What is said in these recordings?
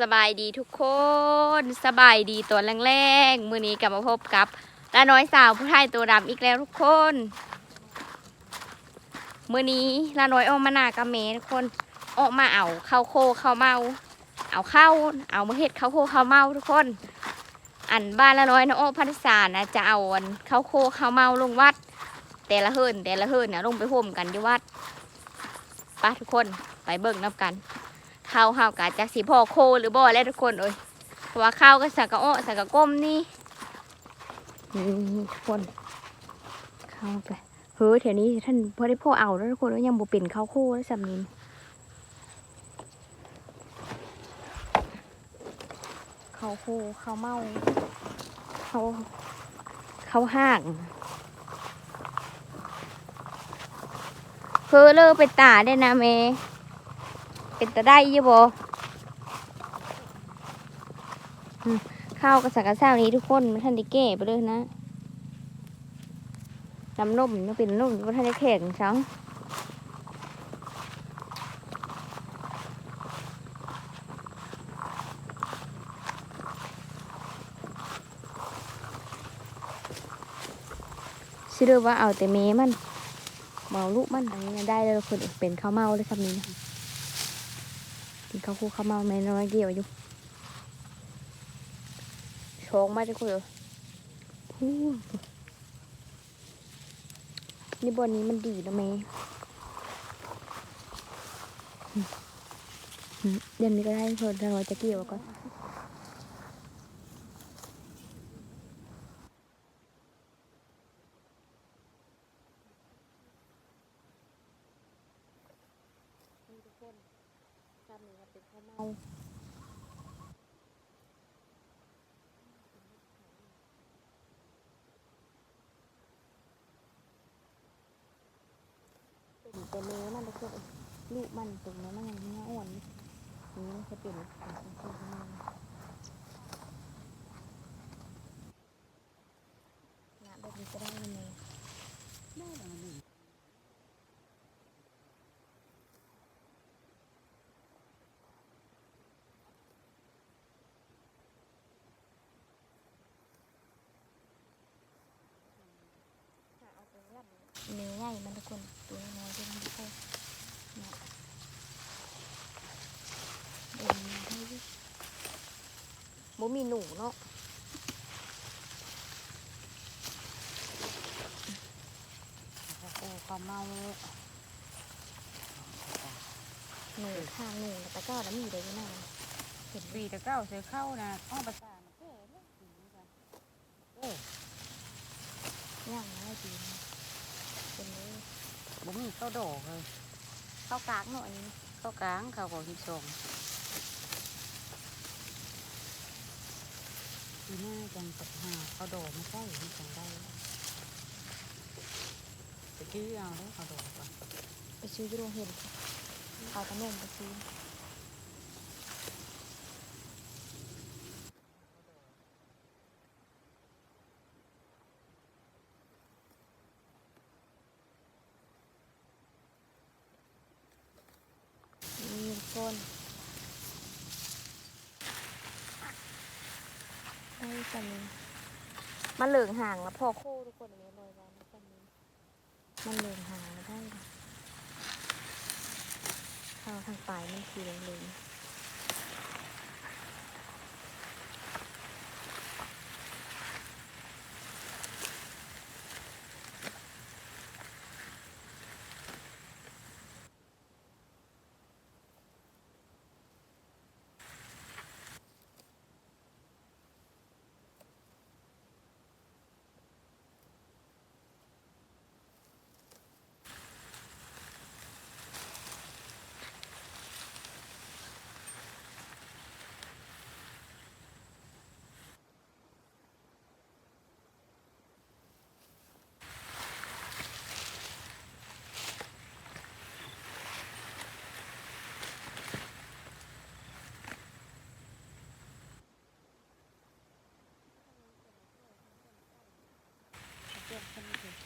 สบายดีทุกคนสบายดีตัวแรงๆมือนี้กลับมาพบกับละน้อยสาวผู้ไทยตัวดำอีกแล้วทุกคนมือนี้ละน้อยออกมาหนากับเมทุกคนออกมาเอาข้าวโคข้าวเมา เอาข้าวเอามาเห็ดข้าวโคข้าวเมาทุกคน อันบ้านละน้อยนะโอพันษานะจะเอาข้าวโคข้าวเมาลงวัด แต่ละเฮิรนแต่ละเฮิรนนะลงไปห่มกันที่วัดไปทุกคนไปเบิ่งนับกัน ข้าวเฮากะจากสีพ่อโคหรือบ่แล้วทุกคนเอ้ยเพราะว่าข้าวก็สักกะอ้อสักกะก้มนี่นี่ทุกคนข้าวไปเฮ้ยแถวนี้ท่านพอได้พ่อเอาแล้วทุกคนแล้วยังบ่เป็นข้าวโคแล้วสำนินข้าวโคข้าวเมาข้าวข้าวห้างเพอเลอไปตาได้นะเม เป็นตะได้ยี่บอข้าวกระสักกระซ่านี้ทุกคนมันท่านได้แก่ไปเลยนะน้ำนมมันเป็นนมมันท่านได้แข็งช้งชื่อว่าเอาแต่เมมันเมาลูกมันอันนี้ได้เลยคนเป็นข้าวเมาเลยคำนี้นะ เขาคู่ข้าวเมาแม่น้อยเกี่ยวอยู่ชงมาจะคุยเหรอนี่บอนนี้มันดีนะแม่เดี๋ยวนี้ก็ได้เพิ่นถ้าเราจะเกี่ยวก่อนนี่ทุกคนทำนี้เป็นข้าวเมา เป็นแต่เนื้อมันทุกคน ลูกมันตรงนั้นมันยังเนื้ออ่อนนี่มันจะเป็นของคนมันงานแบบนี้ก็ได้เลยได้แล้วมันนี่เนื้อใหญ่มันทุกคนตัวน้อยๆที่มันทุกคนเนี่ยเดี๋ยวมันให้ดิ บ่มีหนูเนาะเขาโอ้ความเมาหนูข้างหนูแต่ก็แล้วมีได้ยังไงเห็นปีแต่เก้าเสือเข้านะอ้อประสานเก้เลยปีนี้กันเอ้ย่างนะจีนเป็นเลยบ่มีข้าวดอกเลยเข้ากลางหน่อยนี้ข้าวกลางข้าวของที่สอง ปีหน้าจังปัดหาเอาดอกมาใส่ที่จังได้ไปซื้อเอาได้อเอาดอกก่อน ไปซื้อที่โรงเห็นเอาขนมไปซื้อนี่ทุกคนได้สันนี้ มันเหลืองห่างแล้วพอโค้ทุกคนอันนี้ลอยวันสันนี้มันเหลืองห่างได้ละเขาทางปลายมันสีเหลือง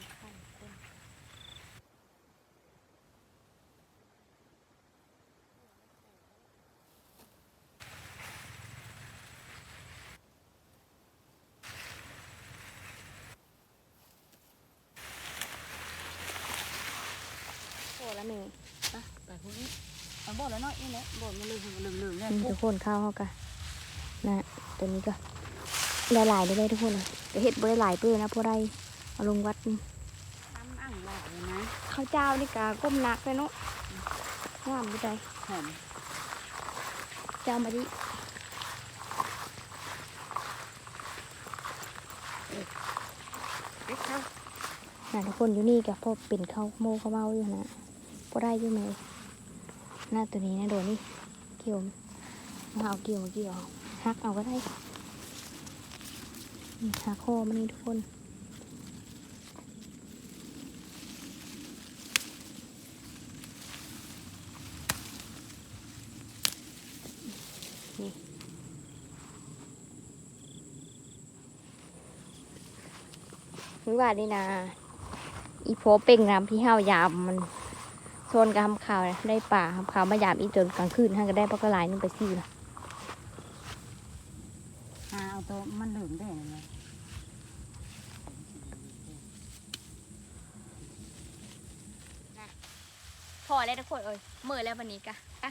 นขั้นก้นโอ้แล้วมีไปไปพวกนี้มันบ่แล้วเนาะนี่แหละบ่มัลืมลืมลืเลยทุกคนข้าวเขากันนะตัวนี้ก็ลายๆได้เลยทุกคนเลเห็ดบ่ได้หลายเปื้อนะพวกไร ลงวัดนี่ทำอ่างหลายเลยนะข้าวเจ้านี่กะก้มหนักเลยเนาะงามดีใจหอมเจ้ามาดิเด็กเข้านะทุกคนอยู่นี่กับพอเป็นข้าวโมข้าวเมาอยู่นะพอได้อยู่ไหมหน้าตัวนี้นะโดนนี่เกี่ยวมาเอาเกี่ยวมาเกี่ยวหักเอาก็ได้นี่หักคอมันนี่ทุกคน คือว่านี่นะอีโพเป่งน้ำพี่เฮายามมันโซนกับทำข่าวนะได้ป่าทำข่าวมายามอีจนกลางคืนท่านก็ได้ปลากระไหลนึงไปซิวนะหาเอาตัวมันเหลืองได้ยังไงพอแล้วทุกคนเอ้ยมือแล้ววันนี้กะอะ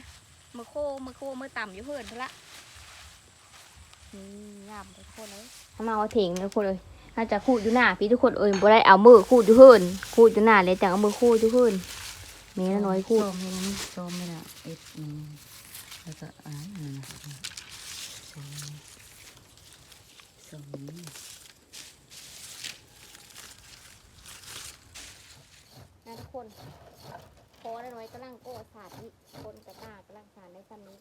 มือโคมือโคมือต่ำอยู่เพื่อนพนละนี่งามทุกคนเลยทำมาเอาเถงทุกคนเลย น่าจะคูดอยู่หน้าพี่ทุกคนเอ้ยบ่ได้เอามือคูดอยู่เพื่อนคูดอยู่หน้าเลยแต่เอามือคูดอยู่เพื่อนเมละน้อยคูดโซมนี่นะโซมนี่นะเอ็ดนี่แล้วก็อ่านนี่นะโซมนี่โซมนี่นะทุกคนพอได้น้อยกำลังโก้สาดนี่คนกระตากำลังสาดในซ้ำนี้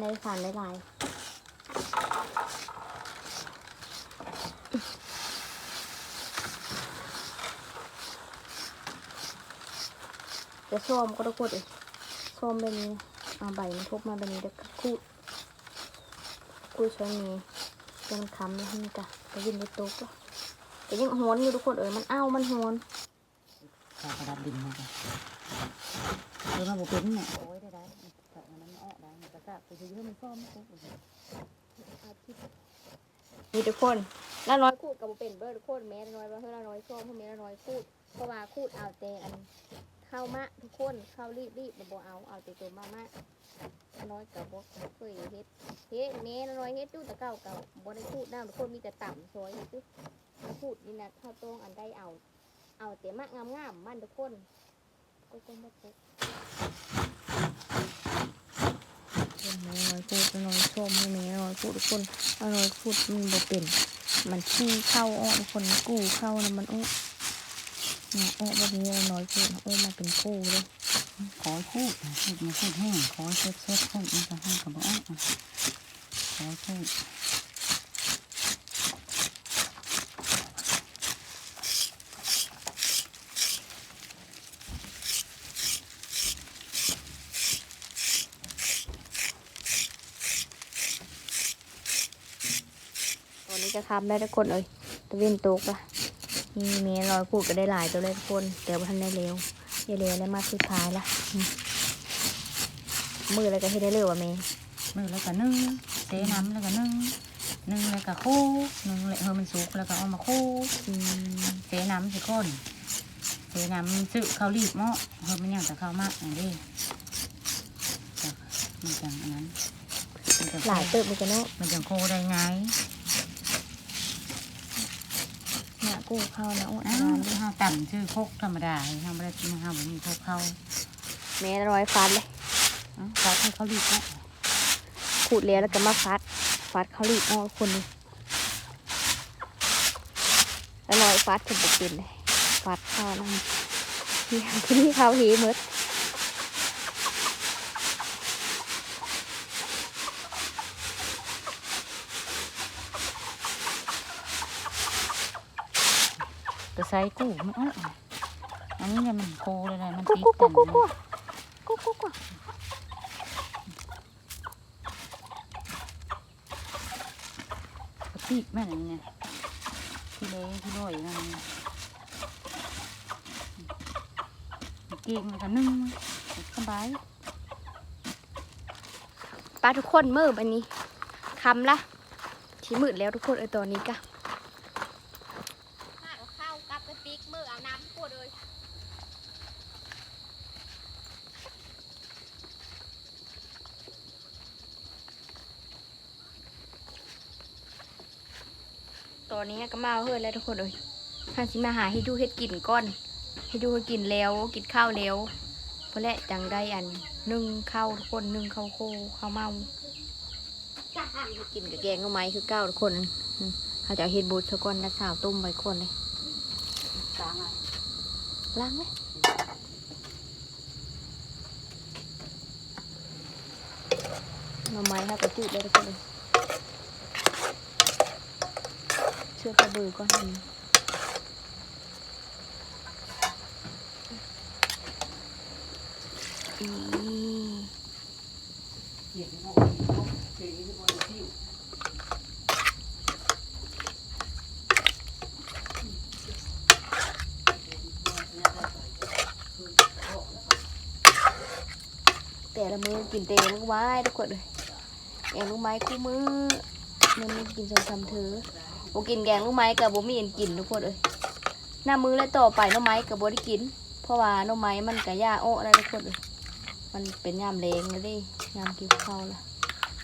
ในสาดหลายๆ จะส้มก็ทุกคนเลยส้มแบบนี้เอาใบมันทุบมาแบบนี้แล้วก็คูดคูดใช้มือจนมันคำแล้วนี่กะไปยินในโต๊ะก็แต่ยังโหนอยู่ทุกคนเอ้ยมันเอ้ามันโหนขากระดาษดินมาค่ะเออมาบุเป็นเนี่ยโอ้ยได้ได้แต่มันไม่ออกได้มันกระซากไปซื้อมันซ่อมปุ๊บนี่ทุกคนแล้วน้อยคูดกับบ่เป็นเบิร์ทุกคนแม่น้อยว่าเฮ้ยน้อยส้มเฮ้ยแม่น้อยคูดเพราะว่าคูดเอาแต่อันเข้ามะทุกคนเข้ารีบรีบบ่เอาเอาแต่ตัวมามะน้อยกับบ่เคยเฮ็ดเฮ็ดแม่น้อยเฮ็ดดูแต่เก่าเก่าบ่ได้คูดน้ำทุกคนมีแต่ต่ำซอยเฮ็ดดูคูดนี่นะข้าวต้งอันได้เอา เอาแต่มะงามๆมันทุกคนก็ก็บ่ตกแม่น้อยคูดน้อยส้มให้แม่น้อยคูดทุกคนน้อยคูดมันบ่เป็น มันขี้เข้าอ้อทุกคนกู้เข้านะมันอ้ เนี่ยอ้อแบบนี้น้อยคูดอ้มาเป็นกู้เลยขอพูดพูดมาพูดแห้งขอเช็ดเช็ดพูดมันจะให้งกับบ้านขอพูดตอนนี้จะทำได้ทุกคนเลยตะเวนตกละ นี่เมย์ลอยพูดก็ได้หลายตัวเลยทุกคนแต่ว่าทันได้เร็วได้เร็วแล้วมาสุดท้ายละอืมมืออะไรก็ให้ได้เร็วอะเมย์มือแล้วก็นึ่งเตะน้ำแล้วก็นึ่งนึ่งแล้วก็คู่นึ่งเลยเฮอมันสุกแล้วก็เอามาคู่อืมเตะน้ำสิคนเตะน้ำซื้อข้าวรีบเมาะเฮอมันยังแต่ข้าวมากอย่างนี้จ้ะมันจังอันนั้นมันจังหลายเติบเหมือนกันเนาะมันจังโคได้ไง เนี่ย กู้เข้านะอ้วนอ้าทานวข้าวต่ำชื่อโคกธรรมดาทำไม่ได้กินข้าวแบบนี้โคกข้าวเมย์ร้อยฟัดเลยอ้าวเขาให้เขารีบแล้วขูดแล้วแล้วก็มาฟัด ฟัดเขารีบอ้อคนนี้แล้วร้อยฟัดคือบุกเป็นเลยฟัดเข้านั่นที่ที่นี่เขาหีหมด ตัวไซส์กู้ไม่ออกอันนี้เนี่ยมันโคเลยนะมันกุ๊ติกดกุ๊กกักุ๊นกกุ๊กกุ๊กกุ๊กกุ๊กกุ๊กติดแม่นอันนี้เนี่ยที่เลยที่ลอยมันเก่งแล้วก็นึ่งสบายปลาทุกคนมือบันนี้คำละที่มืดแล้วทุกคนเออตอนนี้กะข้าวกับไปปิกมือเอาน้ำขวดเลย ตอนนี้ก็มาเฮือนแล้วทุกคนเลยท่านสิมาหาให้ดูเฮ็ดกินก่อน ให้ดูเฮ็ดกินแล้วกินข้าวแล้วเพราะแหละจังได้อันนึ่งข้าวทุกคนนึ่งข้าวโคข้าวเมากินกับแกงก็ไม้คือเก้าทุกคนเขาจะเฮ็ดบูดซะก่อนแล้วสาวต้มไว้ก่อนเลยกลางอะล้างไหมหน่อไม้ค่ะกระจุดเลยทุกคนเลยเชื่อกระบือก็เห็นแต่ละมือกินเตงลูกไม้ทุกคนเลยแกงลูกไม้คู่มือมันมีกินสองสามเถือ บกินแกงลูกไม้กับโบมีอันกินทุกคนเลยหน้ามือแล้วต่อไปหน้องไม้กับโบได้กิน เพราะว่าหน้องไม้มันกับยาโอ้อะไรทุกคนเลยมันเป็นยามแรงเลยดิยามกินข้าวละ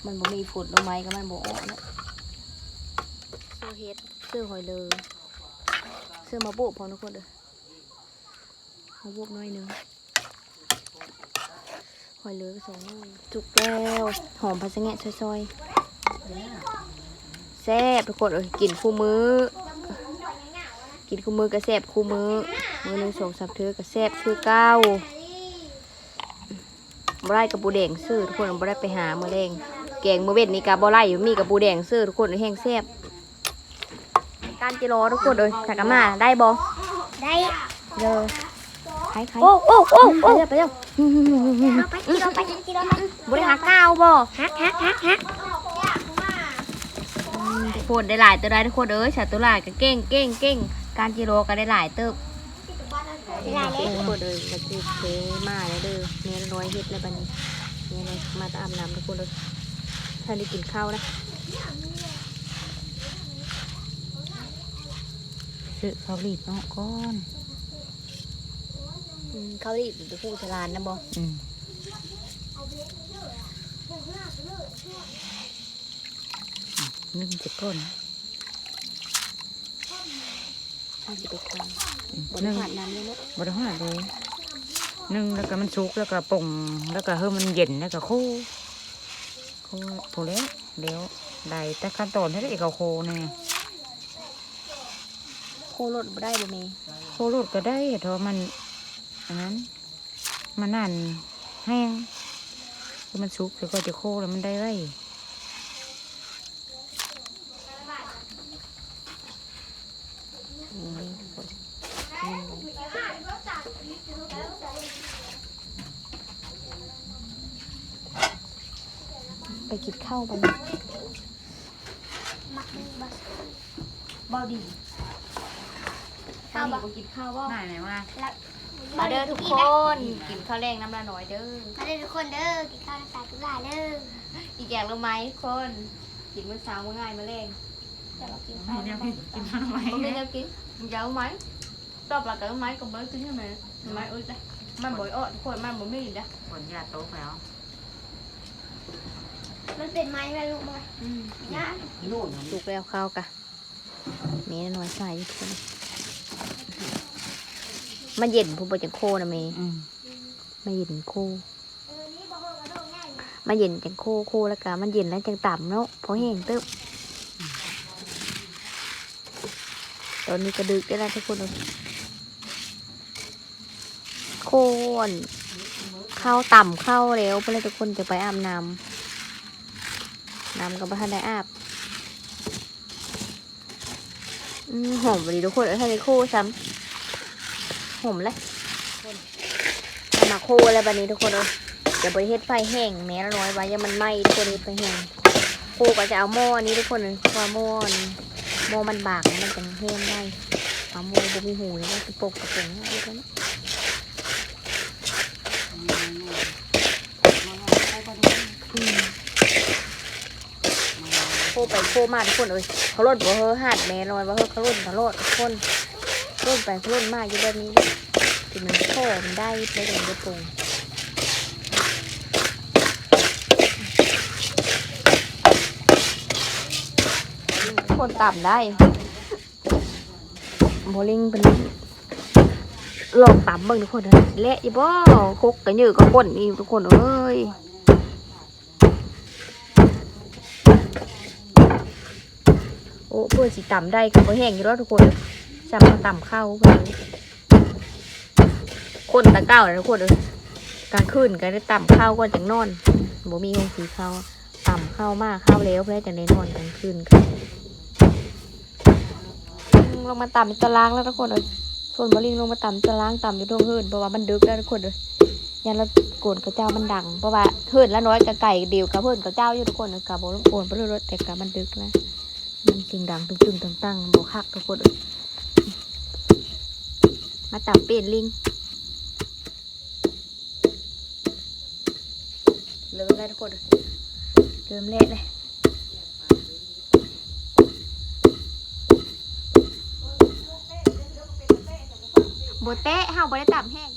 มันบ่มีฝุดหน้องไม้กับมันบ่โอ้แล้วเสื้อเฮ็ดเสื้อหอยเลยเสื้อมาโบกพอทุกคนเลยมาโบกหน้อยหนึงหอยเหลือก็สองลูกจุกแล้วหอมผัดสะแงะซอยๆ แซ่บทุกคนเอ้ยกินคู่มือ กินคู่มือก็แซ่บคู่มือมือหนึ่งสองสามเทือก็แซ่บคือเก้าบ่ได้กับปูแดงซื้อทุกคนบ่ได้ไปหามือแรงแกงมือเบ็ดนี่กับบ่ไล่อยู่มีกับปูแดงซื้อทุกคนแห้งแซ่บการจิโร่ทุกคนเลยถักกะมาได้บ่ได้เลยใครใครโอ้โอ้โอ้โอ้ไปเร็วไปเร็วเอาไปกิโลไปกิโลไปบ่ได้หาก้าวบ่ฮักฮักฮักฮัก ทุกคนได้หลายตัวได้ทุกคนเอ้ยชาตุลาก็เก่งเก่งเก่งการจิโร่ก็ได้หลายเติบได้เลยทุกคนเอ้ยก็คือเคมาเลยเด้อเมียน้อยเฮ็ดแล้วบัดนี้เมียน้อยมาตามน้ำทุกคนเลยท่านได้กินข้าวนะซื้อเขารีดเนาะก้อนอืมข้าวรีบอยู่คู่ฉลานนะบ่อืม นึ่งจะก้นท่านสิไปทานอืมบ่ได้นึ่งผ่านน้ำเลยเนาะบริหารเลยนึ่งแล้วก็มันสุกแล้วก็ป่งแล้วก็เฮ้มันเย็นแล้วก็โคโคพอแล้วเดี๋ยวได้แต่ขั้นตอนให้ได้เอกเอาโคเนี่ยโครถบ่ได้บ่แม่โครูดก็ได้เถอะมันอันนั้นมันนั่นแห้งคือมันสุกแล้วก็จะโคแล้วมันได้ไว้ นี่ทุกคนนี่ ไปกินข้าวกันเบาดีข้าวบ่กินข้าวบ่ได้ไหมว่ามาเด้อทุกคน กินข้าวแรงน้ำละน้อยเด้อ มาเลยทุกคนเด้อ กินข้าวน้ำตาทุกหลายเด้อ อีกอย่างรู้ไหมทุกคน กินมื้อเช้ามื้อง่ายมื้อแรงจะมากินมีข้าวแนวกินกินทำไมบ่มีแนวกินมึงจะเอาไหมตอบหลักกับไหมก็บ่ได้กินใช่ไหมไหมเอ้ยจ้ะมันบ่อยอ้อทุกคนมันบ่มีจ้ะผลยาโต๊ะแล้ว มันเป็นไม้แม่ลูกมาอืมย่าสุกแล้วข้าวกะเมย์น้อยใส่ทุกคนมันเย็นผมบอกจะโคนะเมย์อืมมันเย็นโคมันเย็นจังโคโคแล้วกะมันเย็นแล้วจังต่ำเนาะเพราะแห้งตึ๊บตอนนี้กระดึกได้แล้วทุกคนเลยโคนข้าวต่ำข้าวแล้วเพื่อนทุกคนจะไปอาบน้ำ น้ำก็บ่ทันได้อาบหอมดีทุกคนเอ้ยท่านในคู่ซ้ำหอมเลยเอามาคู่อะไรแบบนี้ทุกคนเอ้ยอย่าไปเฮ็ดไฟแห้งแม้ละน้อยไว้ยังมันไหม้ทุกคนเฮ็ดไฟแห้งคู่ก็จะเอาหม้อนี้ทุกคนเลยเพราะว่าหม้อนหม้อมันบากมันจะแห้งได้เอาหม้อบุมีหูนี่ก็จะปกกระป๋องอาไว้นะอืม โคไปโคมาทุกคนเอ้ยเขาลดบ่เฮอหาดแม่ลอยบ่เฮอเขาลดเขาลดทุกคนลดไปเขาลดมากอยู่แบบนี้ถึงมันโคมันได้ไปถึงจะปุงคนต่ำได้โบลิงเป็นลองต่ำเบิ่งทุกคนเละอยู่บ่คกกันเยอะก็ก้นนี่ทุกคนเอ้ยโอ้เพื่อสิต่ำได้ก็บ่แห้งอยู่แล้วทุกคนจำมาต่ำเข้าไปคนตะเก้าเลยทุกคนเอ้ยกลางคืนก็ได้ต่ำเข้าก่อนจังนอนบ่มีห้องสีเข้าต่ำเข้ามากเข้าแล้วเพื่อจะได้นอนกลางคืนค่ะลงมาต่ำตารางแล้วทุกคนเลยส่วนบอลลิงลงมาต่ำตารางต่ำอยู่ตรงหื่นเพราะว่ามันดึกแล้วทุกคนเลยยันเราโกนกระเจ้ามันดังเพราะว่าหื่นแล้วน้อยกับไก่เดียวกับเพื่อนกระเจ้าอยู่ทุกคนเลยกับบอลโกนไปเรื่อยๆแต่กับมันดึกแล้ว สียงดังตึงๆตั้งๆบอกคักทุกคนเลยมาต่ำเป็นลิงเริ่มแล้วทุกคนเริ่มเละเลยโบเตะเฮาบ่ได้ต่ำแห้ง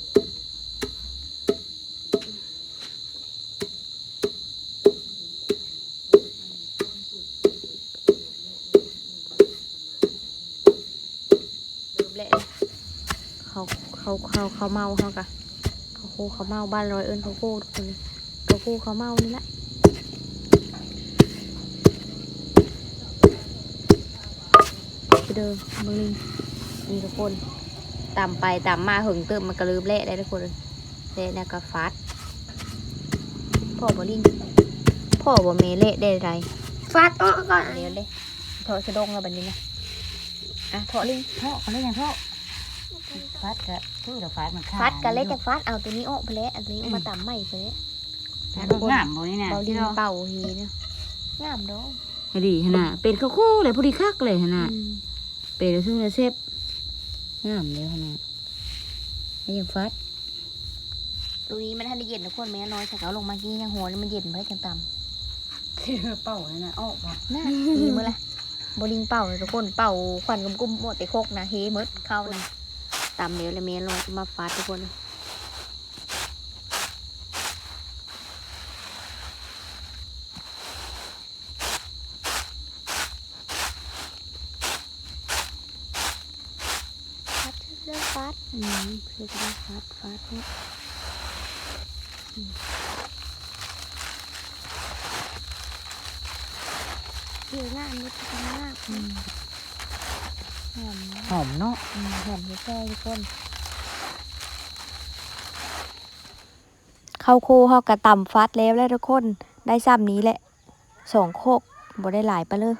ลืมเละเขาเขาเขาเขาเมาเขากะเขาคู่เขาเมาบ้านร้อยเอิญเขาคู่ทุกคนเลยเขาคู่เขาเมานี่แหละไปเดินมือลิงนี่ทุกคนต่ำไปต่ำมาหึงเติมมันกระลืมเละได้ทุกคนเละเนี่ยก็ฟัดพ่อบอลิงพ่อบอเมเละได้ไรฟาดอ้อก่อนเลี้ยวเลยถอดสะดงแล้วแบบนี้นะ อะถอดลิงเพราะเขาเรียกไงเพราะฟัดกะคือเราฟัดมันขาฟัดกันเละจากฟัดเอาตัวนี้ออกไปแล้วอันนี้เอามาต่ำใหม่ไปแล้วมันงามบ่นี่นะเบาลิที่งเราเป่าฮีเนาะงามเนาะให้ดีขนาดเป็นข้าวคู่เลยพอดีคักเลยขนาดอืมเป็นแล้วซึ่งแล้วเซฟงามเลยขนาดไม่ยังฟัดตัวนี้มันทันได้เย็นทุกคนแม่น้อยแต่เขาลงมากี้ยังหัวนี่มันเย็นเพื่อจังต่ำคือเป่าเลยนะออกบ่น่าดีมื่อละ บลิงเป่าเลยทุกคนเป่าควันกุ้มๆหมดแต่โคกนะเฮมดเข้านะตามเดี๋ยวเลยเมลอยมาฟาดทุกคนฟาดเรื่องฟาดอืมเรื่องฟาดฟาดเนี่ย อืมเกี่ยวง่ายนิดเดียวง่ายอืมหอมนะหอมเนาะอืมหอมแค่ทุกคนเข้าคู่เขากระต่ำฟัดแล้วแล้วทุกคน ได้ซ้ำนี้แหละสองโคกบ่ได้หลายไปเลย